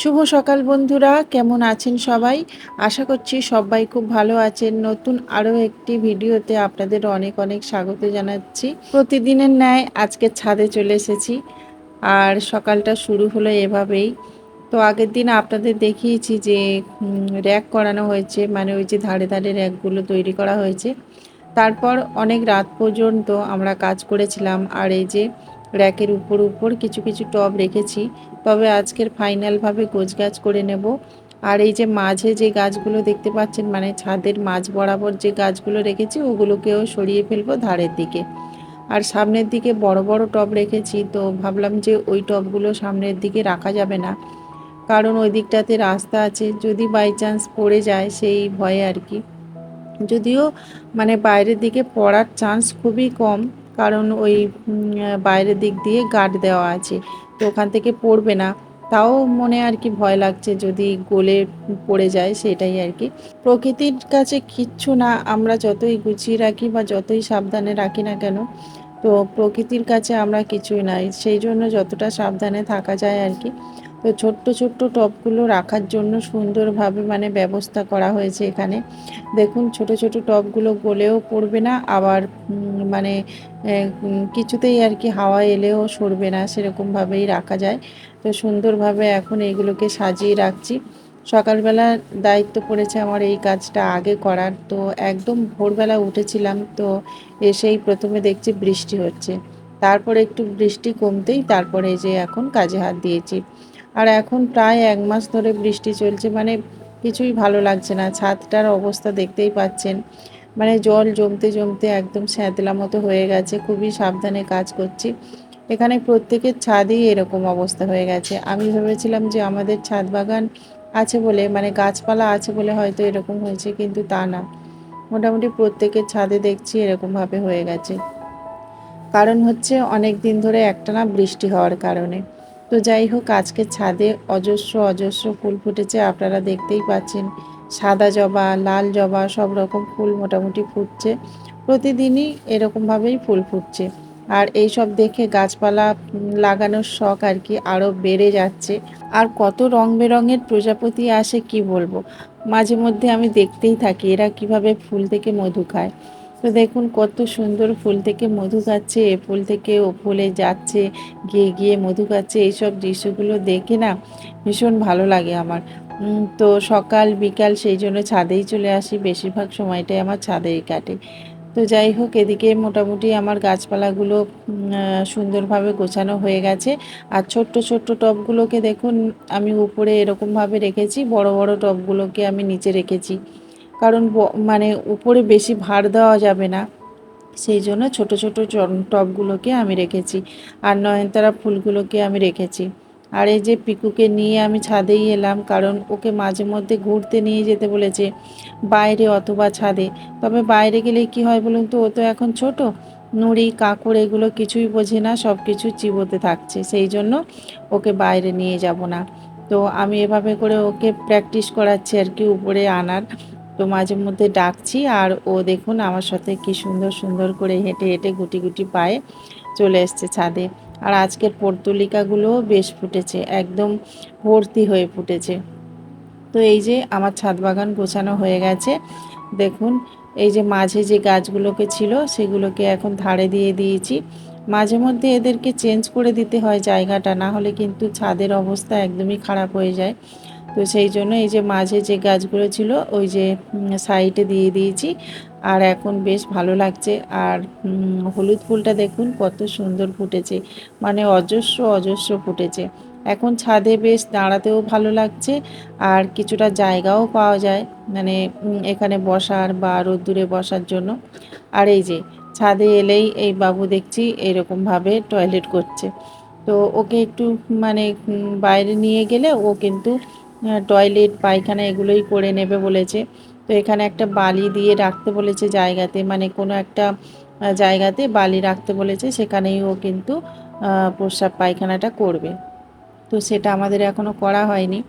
শুভ সকাল বন্ধুরা, কেমন আছেন সবাই? আশা করছি সবাই খুব ভালো আছেন। নতুন আরও একটি ভিডিওতে আপনাদের অনেক অনেক স্বাগত জানাচ্ছি। প্রতিদিনের ন্যায় আজকে ছাদে চলে এসেছি আর সকালটা শুরু হলো এভাবেই। তো আগের দিন আপনাদের দেখিয়েছি যে র্যাক করানো হয়েছে মানে ওই যে ধারে ধারে র্যাকগুলো তৈরি করা হয়েছে। তারপর অনেক রাত পর্যন্ত আমরা কাজ করেছিলাম আর এই যে র্যাকের উপর উপর কিছু কিছু টব রেখেছি, তবে আজকের ফাইনালভাবে গোছ গাছ করে নেব। আর এই যে মাঝে যে গাছগুলো দেখতে পাচ্ছেন মানে ছাদের মাঝ বরাবর যে গাছগুলো রেখেছি, ওগুলোকেও সরিয়ে ফেলব ধারের দিকে। আর সামনের দিকে বড় বড় টব রেখেছি, তো ভাবলাম যে ওই টবগুলো সামনের দিকে রাখা যাবে না। কারণ ওই দিকটাতে রাস্তা আছে, যদি বাই চান্স পড়ে যায় সেই ভয়ে আর কি। যদিও মানে বাইরের দিকে পড়ার চান্স খুবই কম কারণ ওই বাইরের দিক দিয়ে গার্ড দেওয়া আছে। তো ওখান থেকে পড়বে না। তাও মনে আর কি ভয় লাগছে যদি গোলে পড়ে যায় সেটাই আর কি। প্রকৃতির কাছে কিচ্ছু না, আমরা যতই গুছিয়ে রাখি বা যতই সাবধানে রাখি না কেন, তো প্রকৃতির কাছে আমরা কিছুই নাই। সেই জন্য যতটা সাবধানে থাকা যায় আর কি। তো ছোট্ট ছোট্ট টবগুলো রাখার জন্য সুন্দরভাবে মানে ব্যবস্থা করা হয়েছে এখানে। দেখুন, ছোট ছোট টবগুলো গলেও পড়বে না, আবার মানে কিছুতেই আর কি হাওয়া এলেও সরবে না, সেরকমভাবেই রাখা যায়। তো সুন্দরভাবে এখন এইগুলোকে সাজিয়ে রাখছি। সকালবেলা দায়িত্ব পড়েছে আমার এই কাজটা আগে করার, তো একদম ভোরবেলা উঠেছিলাম, তো এসেই প্রথমে দেখছি বৃষ্টি হচ্ছে। তারপরে একটু বৃষ্টি কমতেই তারপরে যে এখন কাজে হাত দিয়েছি। আর এখন প্রায় এক মাস ধরে বৃষ্টি চলছে মানে কিছুই ভালো লাগছে না। ছাদটার অবস্থা দেখতেই পাচ্ছেন। মানে জল জমতে জমতে একদম স্যাঁতলা মতো হয়ে গেছে, খুবই সাবধানে কাজ করছি। এখানে প্রত্যেকের ছাদেই এরকম অবস্থা হয়ে গেছে। আমি ভেবেছিলাম যে আমাদের ছাদ বাগান আছে বলে মানে গাছপালা আছে বলে হয়তো এরকম হয়েছে, কিন্তু তা না। মোটামুটি প্রত্যেকের ছাদে দেখছি এরকমভাবে হয়ে গেছে। কারণ হচ্ছে অনেক দিন ধরে একটানা বৃষ্টি হওয়ার কারণে। তো যাই হোক, আজকে ছাদে অজস্র অজস্র ফুল ফুটেছে। আপনারা দেখতেই পাচ্ছেন, সাদা জবা, লাল জবা, সব রকম ফুল মোটামুটি ফুটছে। প্রতিদিনই এরকমভাবেই ফুল ফুটছে। আর এই সব দেখে গাছপালা লাগানোর শখ আর কি আরও বেড়ে যাচ্ছে। আর কত রং বেরঙের প্রজাপতি আসে কি বলব? মাঝে মধ্যে আমি দেখতেই থাকি এরা কীভাবে ফুল থেকে মধু খায়। তো দেখুন, কত সুন্দর ফুল থেকে মধু খাচ্ছে, এ ফুল থেকে ও ফুলে যাচ্ছে, গিয়ে গিয়ে মধু খাচ্ছে, এইসব দৃশ্যগুলো দেখে না ভীষণ ভালো লাগে আমার। তো সকাল, বিকাল সেই জন্য ছাদেই চলে আসি, বেশিরভাগ সময়টাই আমার ছাদেই কাটে। তো যাই হোক, এদিকে মোটামুটি আমার গাছপালাগুলো সুন্দরভাবে গোছানো হয়ে গেছে। আর ছোট্ট ছোট্ট টবগুলোকে দেখুন, আমি উপরে এরকমভাবে রেখেছি, বড় বড় টবগুলোকে আমি নিচে রেখেছি। কারণ মানে উপরে বেশি ভার দেওয়া যাবে না। সেই জন্য ছোট ছোট টবগুলোকে আমি রেখেছি। আর নয়নতারা ফুলগুলোকে আমি রেখেছি। আর এই যে পিকুকে নিয়ে আমি ছাদেই এলাম, কারণ ওকে মাঝে মধ্যে ঘুরতে নিয়ে যেতে বলেছে, বাইরে অথবা ছাদে। তবে বাইরে গেলে কি হয় বলুন তো, ও তো এখন ছোট। নুড়ি কাঁকড় এগুলো কিছুই বোঝে না সব কিছু চিবোতে থাকছে। সেই জন্য ওকে বাইরে নিয়ে যাব না। তো আমি এভাবে করে ওকে প্র্যাকটিস করাচ্ছি আর কি উপরে আনার। তো মাঝে মধ্যে ডাকছি আর ও দেখুন আমার সাথে কি সুন্দর সুন্দর করে হেঁটে হেঁটে গুটি গুটি পায়ে চলে এসছে ছাদে। আর আজকের পর্তুলিকাগুলোও বেশ ফুটেছে, একদম ভর্তি হয়ে ফুটেছে। তো এই যে আমার ছাদ বাগান গোছানো হয়ে গেছে। দেখুন, এই যে মাঝে যে গাছগুলোকে ছিল সেগুলোকে এখন ধারে দিয়ে দিয়েছি। মাঝে মধ্যে এদেরকে চেঞ্জ করে দিতে হয় জায়গাটা, না হলে কিন্তু ছাদের অবস্থা একদমই খারাপ হয়ে যায়। তো সেই জন্য এই যে মাঝে যে গাছগুলো ছিল, ওই যে সাইডে দিয়ে দিয়েছি। আর এখন বেশ ভালো লাগছে। আর হলুদ ফুলটা দেখুন, কত সুন্দর ফুটেছে। মানে অজস্র অজস্র ফুটেছে। এখন ছাদে বেশ দাঁড়াতেও ভালো লাগছে। আর কিছুটা জায়গাও পাওয়া যায় মানে এখানে বসার বা রোদ্দুরে বসার জন্য। আর এই যে, ছাদে এলেই এই বাবু দেখছি এরকমভাবে টয়লেট করছে। তো ওকে একটু মানে বাইরে নিয়ে গেলে ও কিন্তু টয়লেট পায়খানা এগুলোই করে নেবে বলেছে। তো এখানে একটা বালি দিয়ে রাখতে বলেছে জায়গাতে মানে কোনো একটা জায়গাতে বালি রাখতে বলেছে, সেখানেই ও কিন্তু প্রস্রাব পায়খানাটা করবে। তো সেটা আমাদের এখনও করা হয়নি।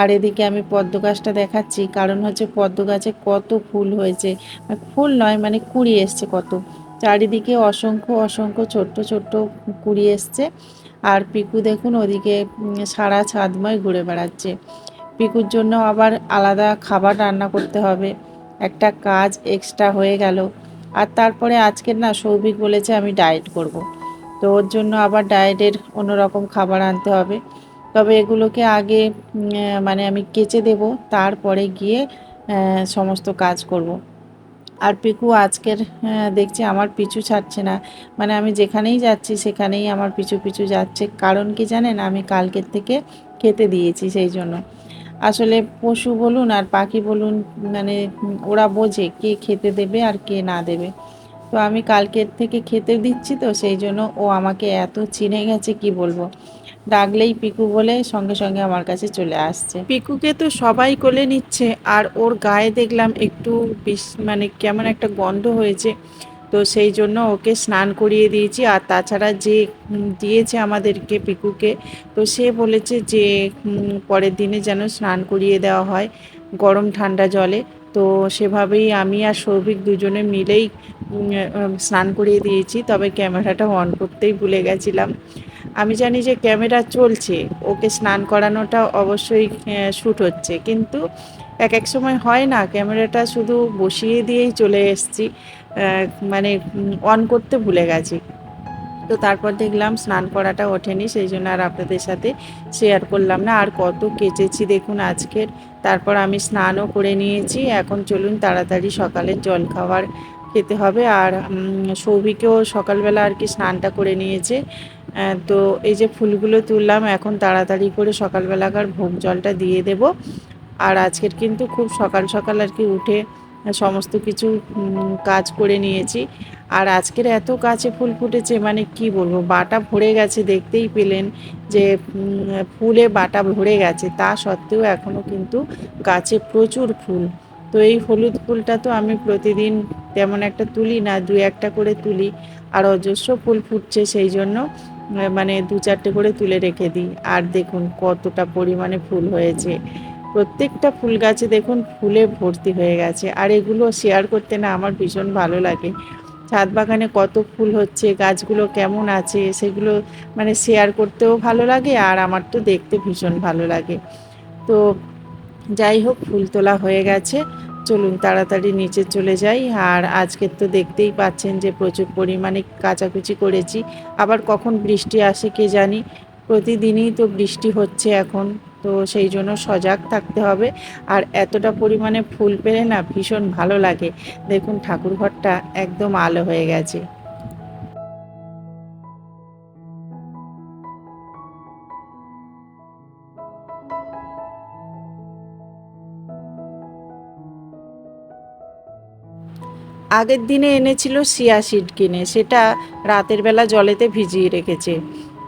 আর এদিকে আমি পদ্ম গাছটা দেখাচ্ছি, কারণ হচ্ছে পদ্ম গাছে কত ফুল হয়েছে। ফুল নয় মানে কুড়ি এসছে কত। চারিদিকে অসংখ্য অসংখ্য ছোট্ট ছোট্ট কুড়ি এসছে। আর পিকু দেখুন ওদিকে সারা ছাদময় ঘুরে বেড়াচ্ছে। পিকুর জন্য আবার আলাদা খাবার রান্না করতে হবে। একটা কাজ এক্সট্রা হয়ে গেল। আর তারপরে আজকের না সৌভিক বলেছে আমি ডায়েট করব। তো ওর জন্য আবার ডায়েটের অন্যরকম খাবার আনতে হবে। তবে এগুলোকে আগে মানে আমি কেচে দেব। তারপরে গিয়ে সমস্ত কাজ করব। আর পিকু আজকের দেখছি আমার পিছু ছাড়ছে না। মানে আমি যেখানেই যাচ্ছি সেখানেই আমার পিছু পিছু যাচ্ছে। কারণ কি জানেন? আমি কালকের থেকে খেতে দিয়েছি সেই জন্য। আসলে পশু বলুন আর পাখি বলুন মানে ওরা বোঝে কে খেতে দেবে আর কে না দেবে। তো আমি কালকের থেকে খেতে দিচ্ছি তো, সেই জন্য ও আমাকে এত চিনে গেছে, কি বলব? ডাকলেই পিকু বলে সঙ্গে সঙ্গে আমার কাছে চলে আসছে। পিকুকে তো সবাই কোলে নিচ্ছে, আর ওর গায়ে দেখলাম একটু বেশ মানে কেমন একটা গন্ধ হয়েছে। তো সেই জন্য ওকে স্নান করিয়ে দিয়েছি। আর তাছাড়া যে দিয়েছে আমাদেরকে পিকুকে, তো সে বলেছে যে পরের দিনে যেন স্নান করিয়ে দেওয়া হয় গরম ঠান্ডা জলে। তো সেভাবেই আমি আর সৌভিক দুজনে মিলেই স্নান করিয়ে দিয়েছি। তবে ক্যামেরাটা অন করতেই ভুলে গেছিলাম। আমি জানি যে ক্যামেরা চলছে, ওকে স্নান করানোটা অবশ্যই শ্যুট হচ্ছে। কিন্তু এক এক সময় হয় না, ক্যামেরাটা শুধু বসিয়ে দিয়েই চলে এসেছি। মানে অন করতে ভুলে গেছি। তো তারপর দেখলাম স্নান করাটা ওঠেনি, সেই জন্য আর আপনাদের সাথে শেয়ার করলাম না। আর কত কেচেছি দেখুন আজকের। তারপর আমি স্নানও করে নিয়েছি। এখন চলুন তাড়াতাড়ি সকালের জল খাবার খেতে হবে। আর সৌভিকেও সকালবেলা আর কি স্নানটা করে নিয়েছে। তো এই যে ফুলগুলো তুললাম, এখন তাড়াতাড়ি করে সকালবেলাকার ভোগ জলটা দিয়ে দেব। আর আজকের কিন্তু খুব সকাল সকাল আর কি উঠে সমস্ত কিছু কাজ করে নিয়েছি। আর আজকের এত গাছে ফুল ফুটেছে মানে কি বলব? বাটা ভরে গেছে, দেখতেই পেলেন যে ফুলে বাটা ভরে গেছে। তা সত্ত্বেও এখনও কিন্তু গাছে প্রচুর ফুল। তো এই হলুদ ফুলটা তো আমি প্রতিদিন তেমন একটা তুলি না, দু একটা করে তুলি। আর অজস্র ফুল ফুটছে, সেই জন্য মানে দু চারটে করে তুলে রেখে দিই। আর দেখুন কতটা পরিমাণে ফুল হয়েছে। প্রত্যেকটা ফুল গাছে দেখুন ফুলে ভর্তি হয়ে গেছে। আর এগুলো শেয়ার করতে না আমার ভীষণ ভালো লাগে। ছাদ বাগানে কত ফুল হচ্ছে, গাছগুলো কেমন আছে, সেগুলো মানে শেয়ার করতেও ভালো লাগে আর আমার তো দেখতে ভীষণ ভালো লাগে। তো যাই হোক, ফুল তোলা হয়ে গেছে। চলুন তাড়াতাড়ি নিচে চলে যাই। আর আজকের তো দেখতেই পাচ্ছেন যে প্রচুর পরিমাণে কাচাকুচি করেছি। আবার কখন বৃষ্টি আসে কে জানি? প্রতিদিনই তো বৃষ্টি হচ্ছে এখন। তো সেই জন্য সজাগ থাকতে হবে। আর এতটা পরিমাণে ফুল পেলে না ভীষণ ভালো লাগে। দেখুন ঠাকুরঘরটা একদম আলো হয়ে গেছে। আগের দিনে এনেছিল সিয়া সিড কিনে। সেটা রাতের বেলা জলেতে ভিজিয়ে রেখেছে।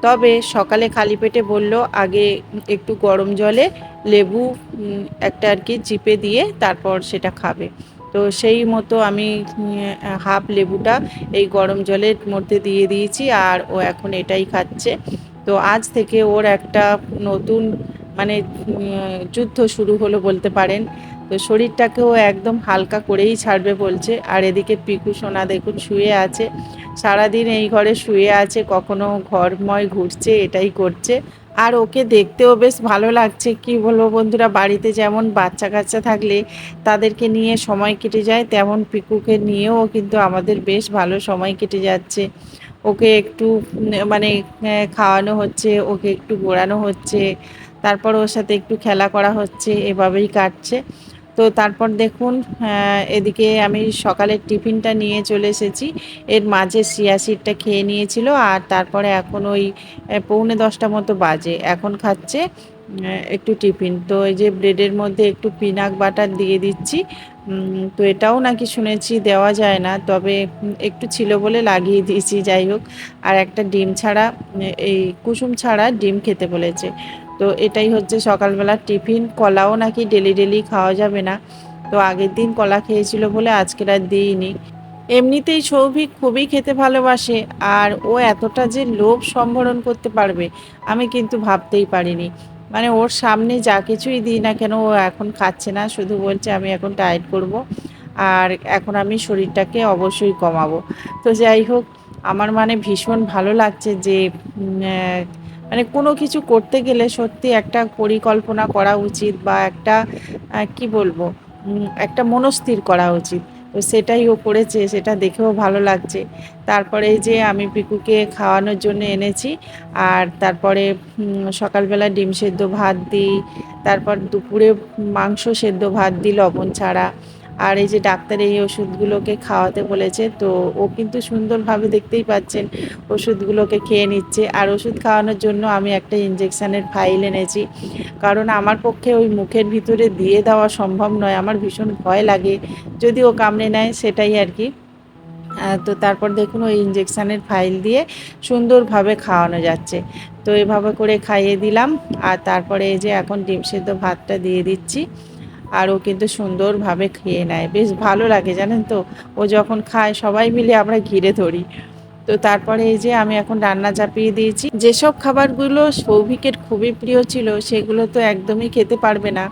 তবে সকালে খালি পেটে বলল, আগে একটু গরম জলে লেবু একটা আর কি চিপে দিয়ে তারপর সেটা খাবে। তো সেই মতো আমি হাফ লেবুটা এই গরম জলের মধ্যে দিয়ে দিয়েছি আর ও এখন এটাই খাচ্ছে। তো আজ থেকে ওর একটা নতুন মানে যুদ্ধ শুরু হলো বলতে পারেন। তো শরীরটাকেও একদম হালকা করেই ছাড়বে বলছে। আর এদিকে পিকু সোনা দেখুন শুয়ে আছে। সারাদিন এই ঘরে শুয়ে আছে, কখনো ঘরময় ঘুরছে, এটাই করছে। আর ওকে দেখতেও বেশ ভালো লাগছে। কি বলব বন্ধুরা, বাড়িতে যেমন বাচ্চা কাচ্চা থাকলে তাদেরকে নিয়ে সময় কেটে যায়, তেমন পিকুকে নিয়েও কিন্তু আমাদের বেশ ভালো সময় কেটে যাচ্ছে। ওকে একটু মানে খাওয়ানো হচ্ছে, ওকে একটু ঘোরানো হচ্ছে। তারপর ওর সাথে একটু খেলা করা হচ্ছে, এভাবেই কাটছে। তো তারপর দেখুন এদিকে আমি সকালের টিফিনটা নিয়ে চলে এসেছি। এর মাঝে চিয়া সিডটা খেয়ে নিয়েছিল আর তারপরে এখন ওই পৌনে দশটা মতো বাজে। এখন খাচ্ছে একটু টিফিন। তো এই যে ব্রেডের মধ্যে একটু পিনাক বাটার দিয়ে দিচ্ছি। তো এটাও নাকি শুনেছি দেওয়া যায় না, তবে একটু ছিল বলে লাগিয়ে দিয়েছি, যাই হোক। আর একটা ডিম ছাড়া, এই কুসুম ছাড়া ডিম খেতে বলেছে। তো এটাই হচ্ছে সকালবেলার টিফিন। কলাও নাকি ডেলি ডেলি খাওয়া যাবে না। তো আগের দিন কলা খেয়েছিল বলে আজকের আর দিইনি। এমনিতেই সৌভিক খুবই খেতে ভালোবাসে আর ও এতটা যে লোভ সম্বরণ করতে পারবে আমি কিন্তু ভাবতেই পারিনি। মানে ওর সামনে যা কিছুই দিই না কেন ও এখন খাচ্ছে না, শুধু বলছে আমি এখন ডায়েট করব আর এখন আমি শরীরটাকে অবশ্যই কমাবো। তো যাই হোক, আমার মানে ভীষণ ভালো লাগছে যে মানে কোনো কিছু করতে গেলে সত্যি একটা পরিকল্পনা করা উচিত বা একটা কি বলব একটা মনস্থির করা উচিত। তো সেটাই ও করেছে, সেটা দেখেও ভালো লাগছে। তারপরে যে আমি পিকুকে খাওয়ানোর জন্য এনেছি, আর তারপরে সকালবেলা ডিম সেদ্ধ ভাত দিই, তারপর দুপুরে মাংস সেদ্ধ ভাত দিই, লবণ ছাড়া। আর এই যে ডাক্তার এই ওষুধগুলোকে খাওয়াতে বলেছে, তো ও কিন্তু সুন্দরভাবে দেখতেই পাচ্ছেন ওষুধগুলোকে খেয়ে নিচ্ছে। আর ওষুধ খাওয়ানোর জন্য আমি একটা ইঞ্জেকশানের ফাইল এনেছি। কারণ আমার পক্ষে ওই মুখের ভিতরে দিয়ে দেওয়া সম্ভব নয়, আমার ভীষণ ভয় লাগে। যদি ও কামড়ে নেয় সেটাই আর কি। তো তারপর দেখুন ওই ইঞ্জেকশানের ফাইল দিয়ে সুন্দরভাবে খাওয়ানো যাচ্ছে। তো এভাবে করে খাইয়ে দিলাম। আর তারপরে এই যে এখন ডিম সেদ্ধ ভাতটা দিয়ে দিচ্ছি। আর ও কিন্তু সুন্দরভাবে খেয়ে নেয়। বেশ ভালো লাগে, জানেন তো? ও যখন খায়, সবাই মিলে আমরা ঘিরে ধরি। তো তারপরে এই যে আমি এখন রান্না চাপিয়ে দিয়েছি। যেসব খাবারগুলো সৌভিকের খুবই প্রিয় ছিল, সেগুলো তো একদমই খেতে পারবে না।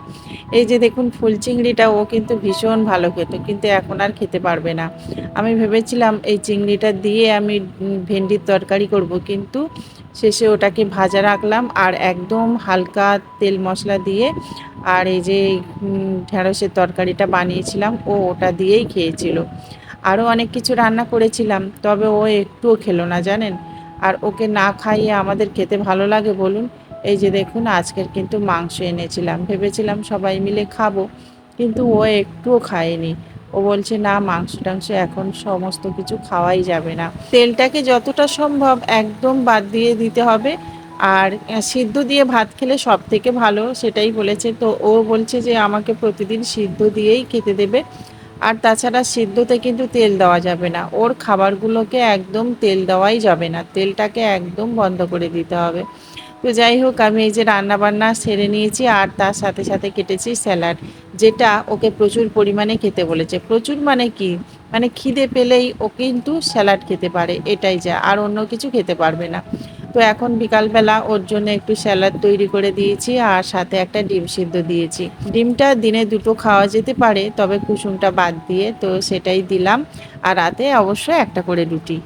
এই যে দেখুন ফুল চিংড়িটা ও কিন্তু ভীষণ ভালো খেত, কিন্তু এখন আর খেতে পারবে না। আমি ভেবেছিলাম এই চিংড়িটা দিয়ে আমি ভেন্ডির তরকারি করব, কিন্তু শেষে ওটাকে ভাজা রাখলাম আর একদম হালকা তেল মশলা দিয়ে আর এই যে উম, ঢ্যাঁড়সের তরকারিটা বানিয়েছিলাম ও ওটা দিয়েই খেয়েছিল। আরও অনেক কিছু রান্না করেছিলাম তবে ও একটুও খেলো না জানেন? আর ওকে না খাইয়ে আমাদের খেতে ভালো লাগে বলুন। এই যে দেখুন আজকের কিন্তু মাংস এনেছিলাম। ভেবেছিলাম সবাই মিলে খাব কিন্তু ও একটুও খায়নি। ও বলছে, না মাংস টাংস এখন সমস্ত কিছু খাওয়াই যাবে না। তেলটাকে যতটা সম্ভব একদম বাদ দিয়ে দিতে হবে। আর সিদ্ধ দিয়ে ভাত খেলে সব থেকে ভালো সেটাই বলেছে। তো ও বলছে যে, আমাকে প্রতিদিন সিদ্ধ দিয়েই খেতে দেবে। আর তাছাড়া সিদ্ধতে কিন্তু তেল দেওয়া যাবে না। ওর খাবারগুলোকে একদম তেল দেওয়াই যাবে না। তেলটাকে একদম বন্ধ করে দিতে হবে। তো যাই হোক, আমি এই যে রান্না বান্না সেরে নিয়েছি আর তার সাথে সাথে কেটেছি স্যালাড, যেটা ওকে প্রচুর পরিমাণে খেতে বলেছে। প্রচুর মানে কি? মানে খিদে পেলেই ও কিন্তু স্যালাড খেতে পারে, এটাই যা, আর অন্য কিছু খেতে পারবে না। তো এখন বিকালবেলা ওর জন্য একটু স্যালাড তৈরি করে দিয়েছি আর সাথে একটা ডিম সিদ্ধ দিয়েছি। ডিমটা দিনে দুটো খাওয়া যেতে পারে, তবে কুসুমটা বাদ দিয়ে তো সেটাই দিলাম। আর রাতে অবশ্যই একটা করে রুটি।